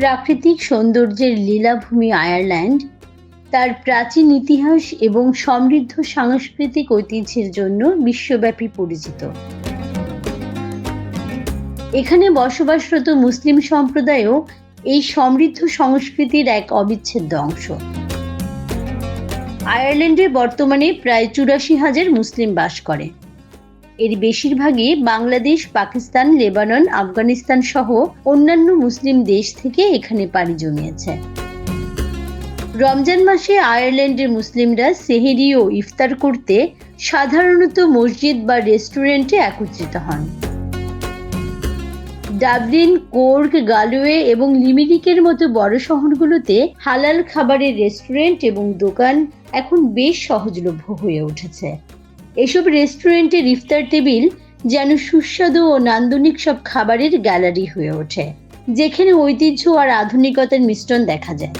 প্রাকৃতিক সৌন্দর্যের লীলাভূমি আয়ারল্যান্ড, তার প্রাচীন ইতিহাস এবং সমৃদ্ধ সাংস্কৃতিক ঐতিহ্যের জন্য বিশ্বব্যাপী পরিচিত। এখানে বসবাসরত মুসলিম সম্প্রদায়ও এই সমৃদ্ধ সংস্কৃতির এক অবিচ্ছেদ্য অংশ। আয়ারল্যান্ডে বর্তমানে প্রায় চুরাশি হাজার মুসলিম বাস করে। এর বেশিরভাগই বাংলাদেশ, পাকিস্তান, লেবানন, আফগানিস্তান সহ অন্যান্য মুসলিম দেশ থেকে এখানে পাড়ি জমিয়েছে। রমজান মাসে আয়ারল্যান্ডের মুসলিমরা সেহেরি ও ইফতার করতে সাধারণত মসজিদ বা রেস্টুরেন্টে একত্রিত হন। ডাবলিন কোর্ক গালওয়ে এবং লিমিরিকের মতো বড় শহরগুলোতে হালাল খাবারের রেস্টুরেন্ট এবং দোকান এখন বেশ সহজলভ্য হয়ে উঠেছে। এসব রেস্টুরেন্টের ইফতার টেবিল যেন সুস্বাদু ও নান্দনিক সব খাবারের গ্যালারি হয়ে ওঠে, যেখানে ঐতিহ্য আর আধুনিকতার মিশ্রণ দেখা যায়।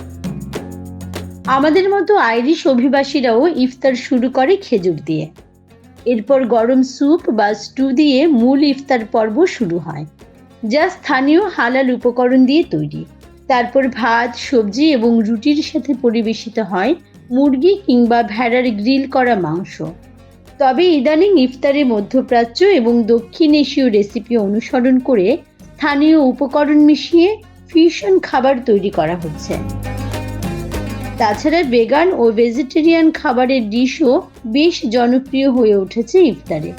আমাদের মতো আইরিশ অভিবাসীরাও ইফতার শুরু করে খেজুর দিয়ে। এরপর গরম স্যুপ বা স্টু দিয়ে মূল ইফতার পর্ব শুরু হয়, যা স্থানীয় হালাল উপকরণ দিয়ে তৈরি। তারপর ভাত, সবজি এবং রুটির সাথে পরিবেশিত হয় মুরগি কিংবা ভেড়ার গ্রিল করা মাংস। তবে ইদানিং ইফতারে মধ্যপ্রাচ্য এবং দক্ষিণ এশীয় রেসিপি অনুসরণ করে স্থানীয় উপকরণ মিশিয়ে ফিউশন খাবার তৈরি করা হচ্ছে। তাছাড়া ভেগান ও ভেজিটেরিয়ান খাবারের ডিশও বেশ জনপ্রিয় হয়ে উঠেছে ইফতারে।